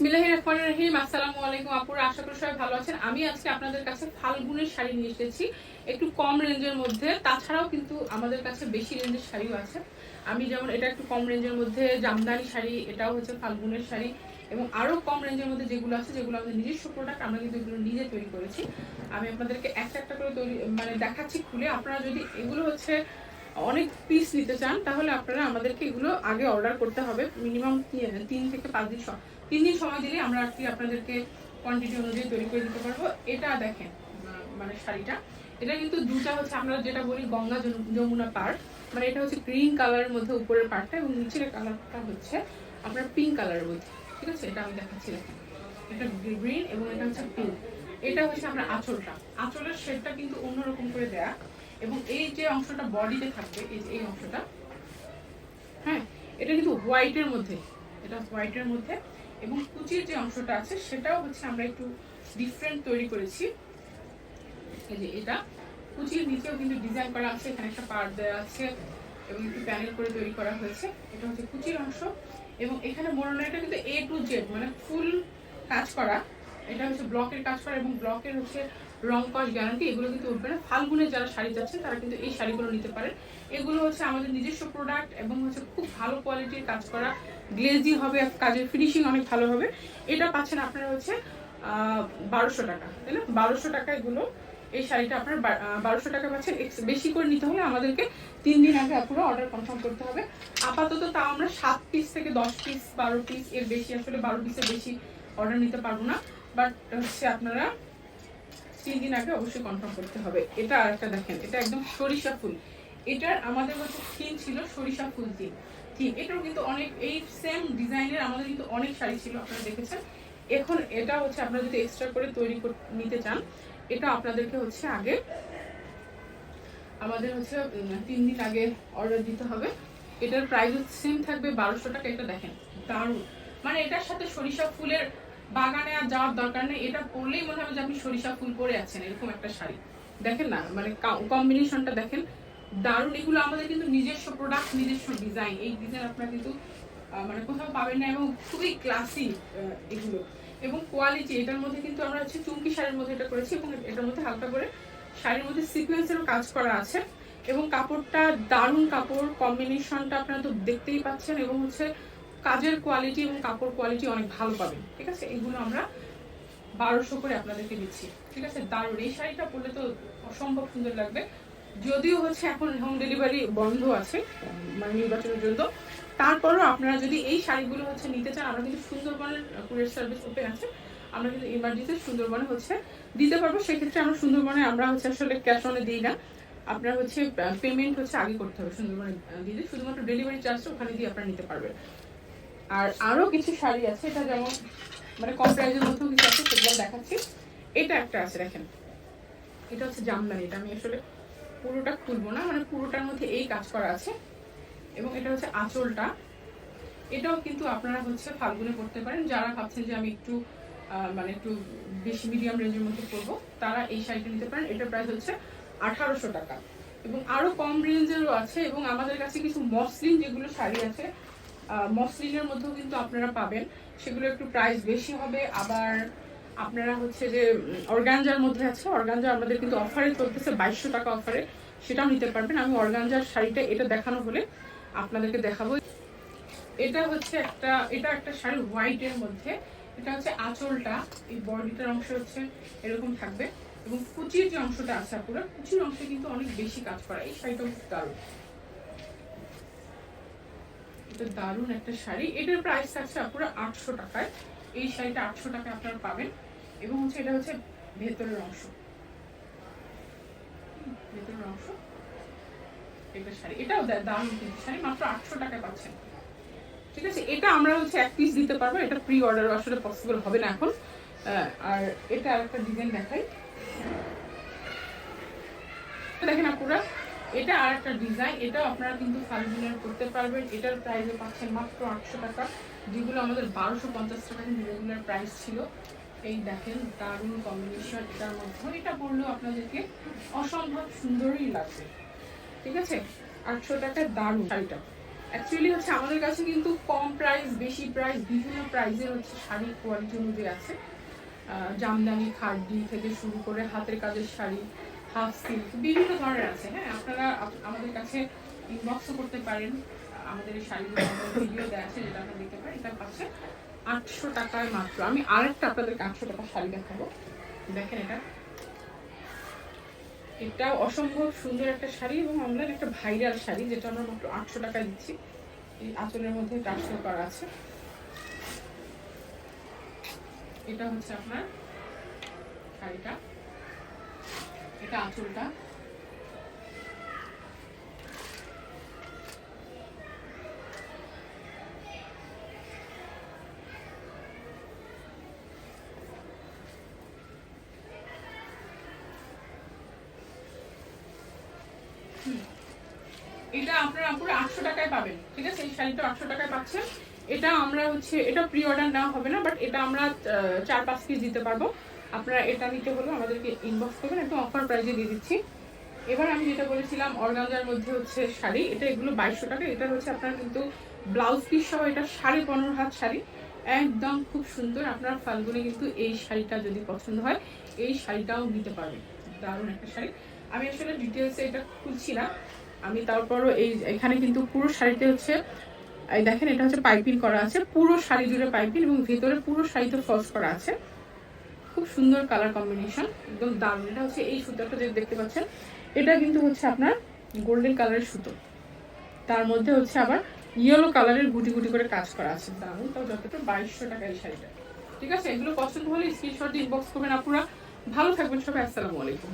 আসসালামু আলাইকুম আশা সবাই ভালো আছেন। আমি আজকে আপনাদের কাছে ফাল্গুনের শাড়ি নিয়ে এসেছি, একটু কম রেঞ্জের মধ্যে। তাছাড়াও কিন্তু আমাদের কাছে বেশি রেঞ্জের শাড়িও আছে। আমি যেমন এটা একটু কম রেঞ্জের মধ্যে, জামদানি শাড়ি, এটাও হচ্ছে ফাল্গুনের শাড়ি। এবং আরও কম রেঞ্জের মধ্যে যেগুলো আছে, যেগুলো আমাদের নিজস্ব প্রোডাক্ট আমরা কিন্তু এগুলো নিজে তৈরি করেছি। আমি আপনাদেরকে একটা একটা করে তৈরি মানে দেখাচ্ছি খুলে। আপনারা যদি এগুলো হচ্ছে অনেক পিস নিতে চান, তাহলে আপনারা আমাদেরকে এগুলো আগে অর্ডার করতে হবে। মিনিমাম তিন থেকে পাঁচ দিন তিন দিন সময় দিলে আমরা আর কি আপনাদেরকে কোয়ান্টিটি অনুযায়ী তৈরি করে দিতে পারব। এটা দেখেন মানে শাড়িটা। এটা কিন্তু দুটা হচ্ছে, আমরা যেটা বলি গঙ্গা যমুনা পার মানে এটা হচ্ছে গ্রিন কালারের মধ্যে উপরের পার্টটা এবং নিচের কালারটা হচ্ছে আপনার পিঙ্ক কালারের মধ্যে। ঠিক আছে? এটা আমি দেখাচ্ছি দেখেন। এটা গ্রিন এবং এটা হচ্ছে পিঙ্ক এটা হচ্ছে আমরা আঁচলটা। আঁচলের শেডটা কিন্তু অন্যরকম করে দেয়া। এবং এই যে অংশটা বডিতে থাকবে, এই এই অংশটা হ্যাঁ এটা কিন্তু হোয়াইটের মধ্যে, এটা হোয়াইটের মধ্যে, এবং কুচির যে অংশটা আছে, সেটাও হচ্ছে আমরা একটু ডিফারেন্ট তৈরি করেছি। এই যে এটা, কুচির নিচেও কিন্তু ডিজাইন করা আছে, এখানে একটা পার্ট দেওয়া আছে, এবং একটু প্যানেল করে তৈরি করা হয়েছে। এটা হচ্ছে কুচির অংশ, এবং এখানে মোড়ানোটা কিন্তু এ টু জেড মানে ফুল কাজ করা। এটা হচ্ছে ব্লকের কাজ করা এবং ব্লকের হচ্ছে রং কস গ্যারান্টি এগুলো কিন্তু উঠবে না। ফাল্গুনের যারা শাড়ি যাচ্ছে, তারা কিন্তু এই শাড়িগুলো নিতে পারেন। এগুলো হচ্ছে আমাদের নিজস্ব প্রোডাক্ট এবং হচ্ছে খুব ভালো কোয়ালিটির কাজ করা। গ্লেজি হবে, কাজের ফিনিশিং অনেক ভালো হবে। এটা পাচ্ছেন আপনারা হচ্ছে বারোশো টাকা, তাই না? বারোশো টাকা এগুলো, এই শাড়িটা আপনার বারোশো টাকা পাচ্ছেন। বেশি করে নিতে হলে আমাদেরকে তিন দিন আগে পুরো অর্ডার কনফার্ম করতে হবে। আপাতত তাও আমরা সাত পিস থেকে দশ পিস বারো পিস এর বেশি আসলে বারো পিসের বেশি অর্ডার নিতে পারব না। বাট হচ্ছে আপনারা তিন দিন আগে অবশ্যই কনফার্ম করতে হবে। এটা আর একটা দেখেন, এটা একদম সরিষা ফুল। এটার আমাদের হচ্ছে থিম ছিল সরিষা ফুল থিম থিম এটাও কিন্তু অনেক, এই সেম ডিজাইনের আমাদের কিন্তু অনেক শাড়ি ছিল, আপনারা দেখেছেন। এখন এটা হচ্ছে আপনারা যদি এক্সট্রা করে তৈরি নিতে চান, এটা আপনাদেরকে হচ্ছে আগে, আমাদের হচ্ছে তিন দিন আগে অর্ডার দিতে হবে। এটার প্রাইস সেম থাকবে বারোশো টাকা, এটা দেখেন, দারুণ। মানে এটার সাথে সরিষা ফুলের বাগানে আর যাওয়ার দরকার নেই, এটা পরলেই মনে হবে যে আপনি সরিষা ফুল পরে আছেন, এরকম একটা শাড়ি। দেখেন না মানে কম্বিনেশনটা দেখেন। দারুণ, এগুলো আমাদের কিন্তু নিজস্ব প্রোডাক্ট নিজস্ব ডিজাইন এই ডিজাইন আপনারা কিন্তু মানে কোথাও পাবেন না এবং খুবই ক্লাসি এগুলো। এবং কোয়ালিটি এটার মধ্যে কিন্তু আমরা হচ্ছে চুমকি শাড়ির মধ্যে এটা করেছি এবং এটার মধ্যে হালকা করে শাড়ির মধ্যে সিকোয়েন্সেরও কাজ করা আছে। এবং কাপড়টা দারুণ কাপড় কম্বিনেশনটা আপনারা তো দেখতেই পাচ্ছেন এবং হচ্ছে কাজের কোয়ালিটি এবং কাপড় কোয়ালিটি অনেক ভালো পাবেন। ঠিক আছে? এগুলো আমরা বারোশো করে আপনাদেরকে দিচ্ছি। ঠিক আছে? দারুণ। এই শাড়িটা পরলে তো অসম্ভব সুন্দর লাগবে। যদিও হচ্ছে এখন হোম ডেলিভারি বন্ধ আছে মানে নির্বাচনের জন্য। তারপরও আপনারা যদি এই শাড়িগুলো হচ্ছে নিতে চান, আমরা কিন্তু সুন্দরবনের কুরিয়ার সার্ভিস ওপেন আছে। আমরা কিন্তু ইমার্জেন্সি সুন্দরবনে হচ্ছে দিতে পারব। সেক্ষেত্রে আমরা সুন্দরবনে আমরা হচ্ছে আসলে ক্যাশ অনে দিই না। আপনার হচ্ছে পেমেন্ট হচ্ছে আগে করতে হবে সুন্দরবনে দিলে শুধুমাত্র ডেলিভারি চার্জটা ওখানে দিয়ে আপনারা নিতে পারবেন। আর আরও কিছু শাড়ি আছে, এটা যেমন মানে কম প্রাইজের মধ্যেও কিছু আছে, সেগুলো দেখাচ্ছি। এটা একটা আছে, দেখেন। এটা হচ্ছে জামদানি, এটা আমি আসলে পুরোটা খুলবো না মানে পুরোটার মধ্যে এই কাজ করা আছে। এবং এটা হচ্ছে আঁচলটা। এটাও কিন্তু আপনারা হচ্ছে ফাল্গুনে করতে পারেন। যারা ভাবছেন যে আমি একটু মানে একটু বেশি মিডিয়াম রেঞ্জের মধ্যে পরবো, তারা এই শাড়িটা নিতে পারেন। এটার প্রাইস হচ্ছে আঠারোশো টাকা। এবং আরও কম রেঞ্জেরও আছে, এবং আমাদের কাছে কিছু মসলিন যেগুলো শাড়ি আছে মসলিনের মধ্যেও কিন্তু আপনারা পাবেন। সেগুলো একটু প্রাইস বেশি হবে। আবার আপনারা হচ্ছে যে অর্গানজার মধ্যে আছে। অর্গানজা আমাদের কিন্তু অফারে চলতেছে বাইশশো টাকা অফারে সেটাও নিতে পারবেন। আমি অর্গানজার শাড়িটা এটা দেখানো হলে আপনাদেরকে দেখাবো। এটা হচ্ছে একটা, এটা একটা শাড়ি হোয়াইটের মধ্যে। এটা হচ্ছে আঁচলটা। এই বডিটার অংশ হচ্ছে এরকম থাকবে। এবং কুচির যে অংশটা আছে পুরো কুচির অংশে কিন্তু অনেক বেশি কাজ করা। এই শাড়িটা খুব দারুণ। এটা দারুণ একটা শাড়ি। এটার প্রাইস থাকছে পুরো আটশো টাকায়। এই শাড়িটা আটশো টাকায় আপনারা পাবেন। এবং হচ্ছে এটা হচ্ছে ভেতরের অংশ। ভেতরের অংশ। এটা শাড়ি। এটাও দারুণ কিন্তু শাড়ি। মাত্র আটশো টাকায় পাচ্ছেন। ঠিক আছে? এটা আমরা হচ্ছে এক পিস দিতে পারব। এটা প্রি অর্ডার আসলে পসিবল হবে না এখন। আর এটা আরেকটা ডিজাইন দেখাই। দেখেন আপুরা এটা আর একটা ডিজাইন এটাও আপনারা কিন্তু ফাল্গুনের করতে পারবেন। এটার প্রাইসে পাচ্ছেন মাত্র আটশো টাকা। যেগুলো আমাদের বারোশো পঞ্চাশ টাকা কিন্তু রেগুলার প্রাইস ছিল। এই দেখেন, দারুণ কম্বিনেশন এটার মধ্যে। এটা পড়লেও আপনাদেরকে অসম্ভব সুন্দরই লাগবে। ঠিক আছে? আটশো টাকার দারুণ শাড়িটা। অ্যাকচুয়ালি হচ্ছে আমাদের কাছে কিন্তু কম প্রাইস বেশি প্রাইস বিভিন্ন প্রাইসের হচ্ছে শাড়ির কোয়ালিটি অনুযায়ী আছে। জামদানি, খাড্ডি থেকে শুরু করে হাতের কাজের শাড়ি হাফ সিল্ক বিভিন্ন ধরনের আছে হ্যাঁ? আপনারা আমাদের কাছে ইনবক্সও করতে পারেন। আমাদের এই শাড়িগুলো ভিডিও দেওয়া আছে, যেটা আপনারা দেখতে পারেন। এটা পাচ্ছে আটশো টাকায় মাত্র। আমি আরেকটা আপনাদেরকে আটশো টাকার শাড়ি দেখাবো। দেখেন এটা। এটা অসম্ভব সুন্দর একটা শাড়ি এবং অনলাইন একটা ভাইরাল শাড়ি, যেটা আমরা মাত্র আটশো টাকায় দিচ্ছি এই আঁচলের মধ্যে ট্রান্সফার করা আছে। এটা হচ্ছে আপনার শাড়িটা। এটা আঁচলটা। এটা আপনারা পুরো আটশো টাকায় পাবেন, ঠিক আছে? এই শাড়িটা আটশো টাকায় পাচ্ছেন। এটা আমরা হচ্ছে, এটা প্রি অর্ডার নেওয়া হবে না বাট এটা আমরা চার পাঁচ পিস দিতে পারব। আপনারা এটা নিতে হলো আমাদেরকে ইনবক্স করবেন, একদম অফার প্রাইজে দিয়ে দিচ্ছি। এবার আমি যেটা বলেছিলাম, অর্গানজার মধ্যে হচ্ছে শাড়ি। এটা এগুলো বাইশশো টাকা, এটা হচ্ছে আপনার কিন্তু ব্লাউজ পিস সহ এটা সাড়ে পনেরো হাত শাড়ি। একদম খুব সুন্দর, আপনার ফাল্গুনে কিন্তু এই শাড়িটা যদি পছন্দ হয়, এই শাড়িটাও নিতে পারবেন। দারুণ একটা শাড়ি। আমি আসলে ডিটেলসে এটা খুলছি না। আমি তারপরও এই এখানে কিন্তু পুরো শাড়িতে হচ্ছে, এই দেখেন এটা হচ্ছে পাইপিং করা আছে, পুরো শাড়ি জুড়ে পাইপিং এবং ভেতরে পুরো শাড়িতে ফলস করা আছে। খুব সুন্দর কালার কম্বিনেশন একদম দারুণ। এটা হচ্ছে এই সুতোটা যদি দেখতে পাচ্ছেন, এটা কিন্তু হচ্ছে আপনার গোল্ডেন কালারের সুতো। তার মধ্যে হচ্ছে আবার ইয়েলো কালারের গুটি গুটি করে কাজ করা আছে। দারুণ, তাও যতটা বাইশশো টাকা এই শাড়িটা। ঠিক আছে, এগুলো পছন্দ হলে স্ক্রিনশট ইনবক্স করবেন আপুরা। ভালো থাকবেন সবাই, আসসালামু আলাইকুম।